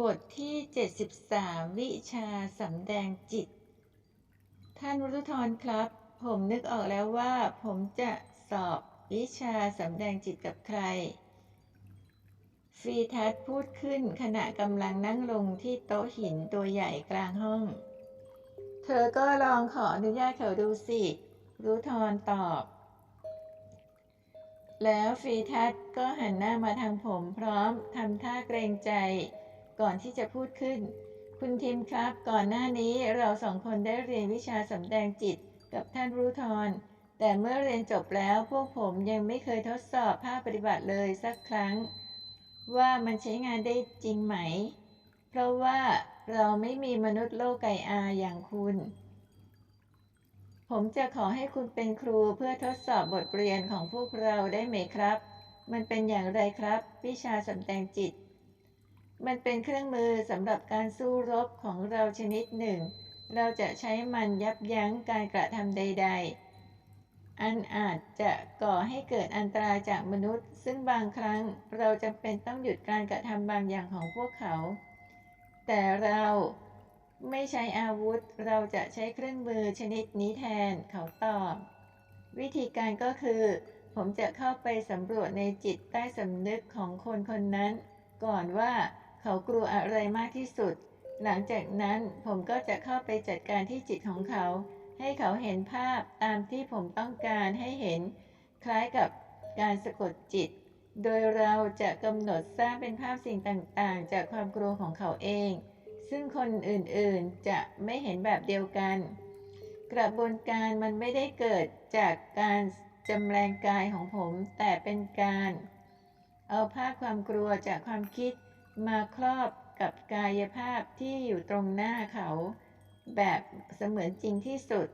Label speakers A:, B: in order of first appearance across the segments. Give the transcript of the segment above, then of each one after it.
A: บทที่ 73 วิชาสำแดงจิต ท่านวรุธรครับ ผมนึกออกแล้วว่า ผมจะสอบวิชาสำแดงจิตกับใครฟรีทัศพูดขึ้นขณะกำลังนั่งลงที่โต๊ะหินตัวใหญ่กลางห้อง เธอก็ลองขออนุญาตเขาดูสิรุธรตอบ แล้วฟรีทัศก็หันหน้ามาทางผมพร้อมทำท่าเกรงใจ ก่อนที่จะพูดขึ้น คุณทิมครับ ก่อนหน้านี้เราสองคนได้เรียนวิชาสำแดงจิตกับท่านรู้ทรแต่เมื่อเรียนจบแล้วพวกผมยังไม่เคยทดสอบภาคปฏิบัติเลยสักครั้ง ว่ามันใช้งานได้จริงไหม เพราะว่าเราไม่มีมนุษย์โลกไก่อาอย่างคุณ ผมจะขอให้คุณเป็นครูเพื่อทดสอบบทเรียนของพวกเราได้ไหมครับ มันเป็นอย่างไรครับ วิชาสำแดงจิต มันเป็นเครื่องมือสำหรับการสู้รบของเราชนิดหนึ่ง เราจะใช้มันยับยั้งการกระทำใด ๆ อันอาจจะก่อให้เกิดอันตรายจากมนุษย์ ซึ่งบางครั้งเราจำเป็นต้องหยุดการกระทำบางอย่างของพวกเขา แต่เราไม่ใช้อาวุธ เราจะใช้เครื่องมือชนิดนี้แทน เขาตอบ วิธีการก็คือ ผมจะเข้าไปสำรวจในจิตใต้สำนึกของคนคนนั้น ก่อนว่า เขากลัวอะไรมากที่สุด หลังจากนั้นผมก็จะเข้าไปจัดการที่จิตของเขา ให้เขาเห็นภาพตามที่ผมต้องการให้เห็น คล้ายกับการสะกดจิต โดยเราจะกำหนดสร้างเป็นภาพสิ่งต่างๆ จากความกลัวของเขาเอง ซึ่งคนอื่นๆจะไม่เห็นแบบเดียวกัน กระบวนการมันไม่ได้เกิดจากการจำแรงกายของผมแต่เป็นการ เอาภาพความกลัวจากความคิด มาครอบกับกายภาพที่อยู่ตรงหน้าเขา แบบเสมือนจริงที่สุด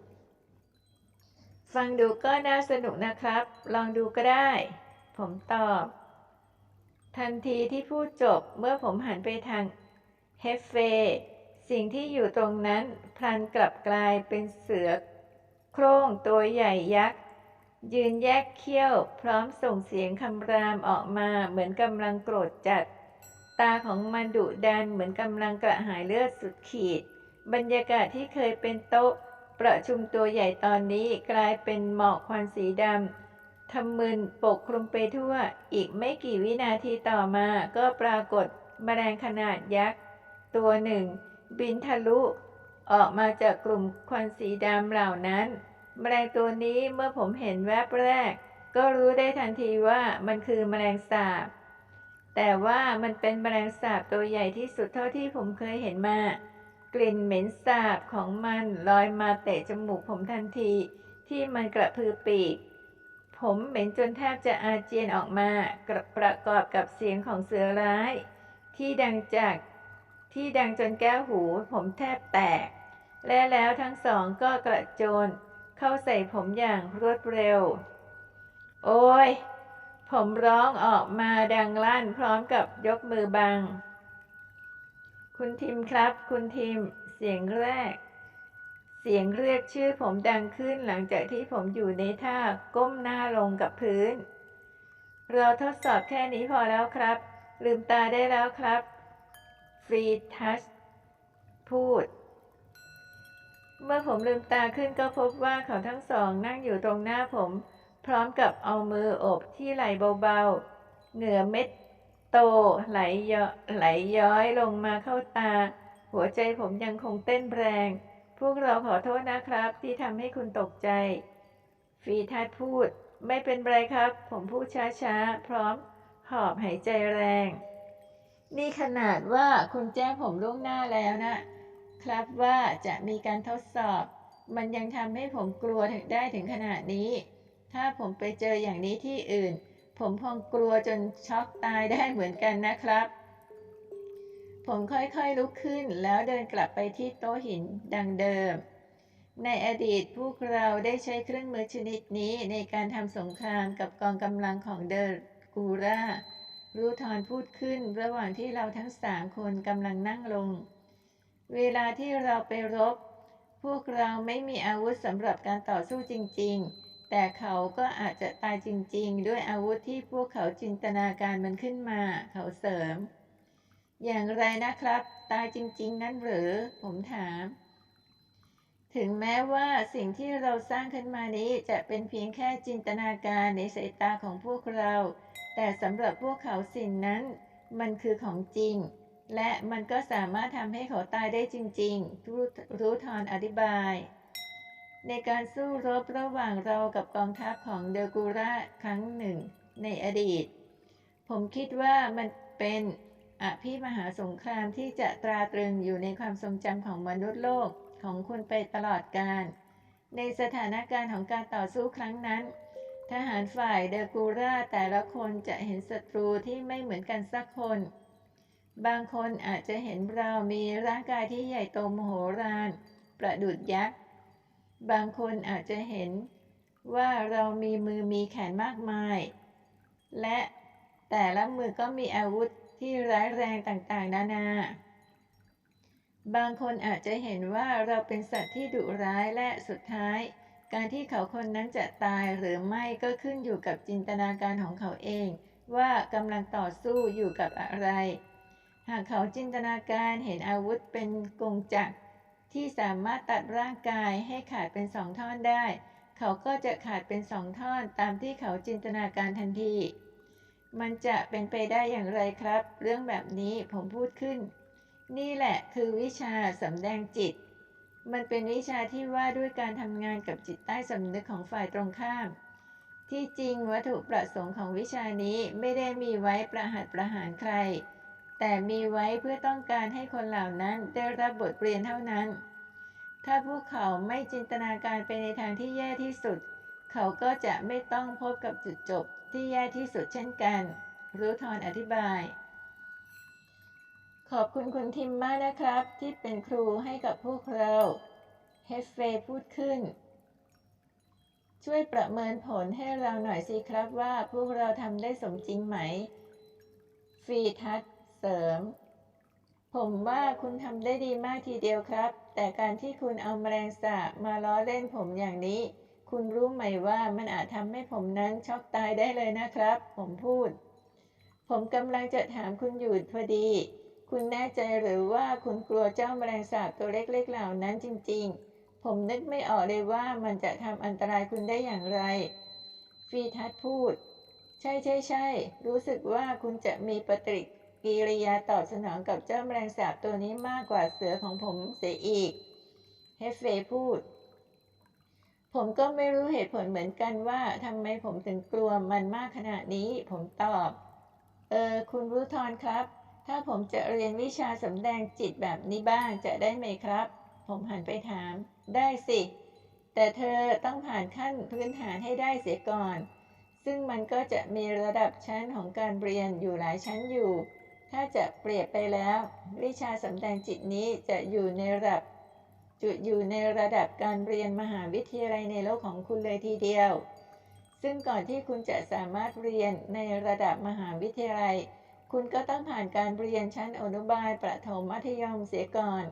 A: ฟังดูก็น่าสนุกนะครับ ลองดูก็ได้ ผมตอบ ทันทีที่พูดจบเมื่อผมหันไปทางเฮฟเฟสิ่งที่อยู่ตรงนั้นพลันกลับกลายเป็นเสือโคร่งตัวใหญ่ยักษ์ ยืนแยกเขี้ยว พร้อมส่งเสียงคำรามออกมาเหมือนกำลังโกรธจัด ตาของมันดุดันเหมือนกำลังกระหายเลือดสุดขีด บรรยากาศที่เคยเป็นโต๊ะ ประชุมตัวใหญ่ตอนนี้กลายเป็นหมอกควันสีดำทำมึนปกคลุมไปทั่ว อีกไม่กี่วินาทีต่อมาก็ปรากฏแมลงขนาดยักษ์ ตัวหนึ่ง บินทะลุ ออกมาจากกลุ่มควันสีดำเหล่านั้นแมลงตัวนี้เมื่อผมเห็นแวบแรก ก็รู้ได้ทันทีว่ามันคือแมลงสาบ แต่ว่ามันเป็นแมลงสาบตัวใหญ่ที่สุดเท่าที่ผมเคยเห็นมา กลิ่นเหม็นสาบของมันลอยมาเตะจมูกผมทันที ที่มันกระพือปีก ผมเหม็นจนแทบจะอาเจียนออกมากระประกอบกับเสียงของเสือร้าย ที่ดังจากที่ดังจนแก้วหูผมแทบแตก และแล้วทั้งสองก็กระโจนเข้าใส่ผมอย่างรวดเร็ว โอ้ย ผมร้องออกมาดังลั่นพร้อมกับยกมือบัง คุณทิมครับ คุณทิม เสียงแรก เสียงเรียกชื่อผมดังขึ้นหลังจากที่ผมอยู่ในท่าก้มหน้าลงกับพื้น เราทดสอบแค่นี้พอแล้วครับ ลืมตาได้แล้วครับ ฟรีทัชพูด เมื่อผมลืมตาขึ้นก็พบว่าเขาทั้งสองนั่งอยู่ตรงหน้าผม พร้อมกับเอามืออบที่ไหลเบาๆ เหงื่อเม็ดโตไหลย้อยไหลย้อยลงมาเข้าตา หัวใจผมยังคงเต้นแรง พวกเราขอโทษนะครับที่ทำให้คุณตกใจ ฟีทัศน์พูดไม่เป็นไรครับ ผมพูดช้าๆ พร้อมหอบหายใจแรง นี่ขนาดว่าคุณแจ้งผมล่วงหน้าแล้วนะ ครับว่าจะมีการทดสอบ มันยังทำให้ผมกลัวถึงได้ถึงขนาดนี้ ถ้าผมไปเจออย่างนี้ที่อื่น ผมคงกลัวจนช็อกตายได้เหมือนกันนะครับ ผมค่อยๆลุกขึ้นแล้วเดินกลับไปที่โต๊ะหินดังเดิม ในอดีตพวกเราได้ใช้เครื่องมือชนิดนี้ในการทำสงครามกับกองกำลังของเดอร์กูรารูทอนพูดขึ้นระหว่างที่เราทั้งสามคนกำลังนั่งลง เวลาที่เราไปรบ พวกเราไม่มีอาวุธสำหรับการต่อสู้จริง ๆ แต่เขาก็อาจจะตายจริง ๆ ด้วยอาวุธที่พวกเขาจินตนาการมันขึ้นมา เขาเสริม อย่างไรนะครับ ตายจริง ๆ นั้นหรือ ผมถาม ถึงแม้ว่าสิ่งที่เราสร้างขึ้นมานี้จะเป็นเพียงแค่จินตนาการในสายตาของพวกเรา แต่สำหรับพวกเขาสิ่งนั้น มันคือของจริง และมันก็สามารถทำให้เขาตายได้จริง ๆ รู้รู้ทอนอธิบาย ในการสู้รบระหว่างเรากับกองทัพของเดกูระครั้งหนึ่ง ในอดีต ผมคิดว่ามันเป็นอภิมหาสงครามที่จะตราตรึงอยู่ในความทรงจำของมนุษย์โลกของคุณไปตลอดกาลในสถานการณ์ของการต่อสู้ครั้งนั้น ทหารฝ่ายเดกูราแต่ละคนจะเห็นศัตรูที่ไม่เหมือนกันสักคน บางคนอาจจะเห็นเรามีร่างกายที่ใหญ่โตมโหฬารประดุดยักษ์ บางคนอาจจะเห็นว่าเรามีมือมีแขนมากมาย และแต่ละมือก็มีอาวุธที่ร้ายแรงต่างๆ นานา บางคนอาจจะเห็นว่าเราเป็นสัตว์ที่ดุร้ายและสุดท้าย การที่เขาคนนั้นจะตายหรือไม่ก็ขึ้นอยู่กับจินตนาการของเขาเอง ว่ากำลังต่อสู้อยู่กับอะไร หากเขาจินตนาการเห็นอาวุธเป็นกงจักร ที่สามารถตัดร่างกายให้ขาดเป็นสองท่อนได้ เขาก็จะขาดเป็นสองท่อนตามที่เขาจินตนาการทันที มันจะเป็นไปได้อย่างไรครับ เรื่องแบบนี้ผมพูดขึ้น นี่แหละคือวิชาสำแดงจิต มันเป็นวิชาที่ว่าด้วยการทำงานกับจิตใต้สำนึกของฝ่ายตรงข้าม ที่จริงวัตถุประสงค์ของวิชานี้ไม่ได้มีไว้ประหัตประหารใคร แต่มีไว้เพื่อต้องการให้คนเหล่านั้นได้รับบทเรียนเท่านั้น ถ้าพวกเขาไม่จินตนาการไปในทางที่แย่ที่สุด เขาก็จะไม่ต้องพบกับจุดจบที่แย่ที่สุดเช่นกัน รู้ทอนอธิบาย ขอบคุณคุณทิมมากนะครับ ที่เป็นครูให้กับพวกเรา เฮฟเฟย์พูดขึ้น ช่วยประเมินผลให้เราหน่อยสิครับว่าพวกเราทำได้สมจริงไหม ฟีทัศ เสริม ผมว่าคุณทำได้ดีมากทีเดียวครับ แต่การที่คุณเอาแมลงสาบมาล้อเล่นผมอย่างนี้ คุณรู้ไหมว่ามันอาจทำให้ผมนั้นช็อกตายได้เลยนะครับ ผมพูด ผมกำลังจะถามคุณอยู่พอดี คุณแน่ใจหรือว่าคุณกลัวเจ้าแมลงสาบตัวเล็กๆเหล่านั้นจริง ๆผมนึกไม่ออกเลยว่ามันจะทำอันตรายคุณได้อย่างไร ฟีทัศน์พูด ใช่ใช่ใช่ รู้สึกว่าคุณจะมีปฏิ กิริยาตอบสนองกับเจ้าแมลงสาบตัวนี้มากกว่าเสือของผมเสียอีก เฮฟเฟย์พูด ผมก็ไม่รู้เหตุผลเหมือนกันว่าทำไมผมถึงกลัวมันมากขนาดนี้ ผมตอบ เออ คุณรู้ทอนครับ ถ้าผมจะเรียนวิชาสำแดงจิตแบบนี้บ้างจะได้ไหมครับ ผมหันไปถาม ได้สิ แต่เธอต้องผ่านขั้นพื้นฐานให้ได้เสียก่อนซึ่งมันก็จะมีระดับชั้นของการเรียนอยู่หลายชั้นอยู่ ถ้าจะเปรียบไปแล้ว วิชาสำแดงจิตนี้จะอยู่ในระดับจุดอยู่ในระดับการเรียนมหาวิทยาลัยในโลกของคุณเลยทีเดียว ซึ่งก่อนที่คุณจะสามารถเรียนในระดับมหาวิทยาลัย คุณก็ต้องผ่านการเรียนชั้นอนุบาลประถมมัธยมเสียก่อน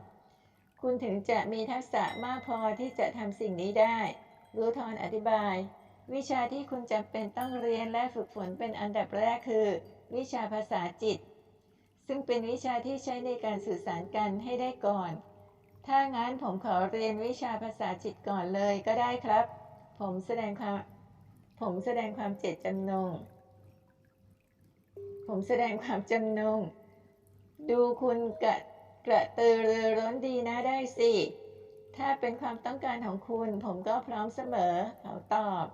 A: คุณถึงจะมีทักษะมากพอที่จะทำสิ่งนี้ได้รู้ทอนอธิบาย วิชาที่คุณจำเป็นต้องเรียนและฝึกฝนเป็นอันดับแรกคือ วิชาภาษาจิต ซึ่งเป็นวิชาที่ใช้ในการสื่อสารกันให้ได้ก่อน ถ้างั้นผมขอเรียนวิชาภาษาจิตก่อนเลยก็ได้ครับ ผมแสดงความ ผมแสดงความเจตจำนง ผมแสดงความจำนง ดูคุณกระกระตือรือร้นดีนะได้สิ ถ้าเป็นความต้องการของคุณ ผมก็พร้อมเสมอ เขาตอบ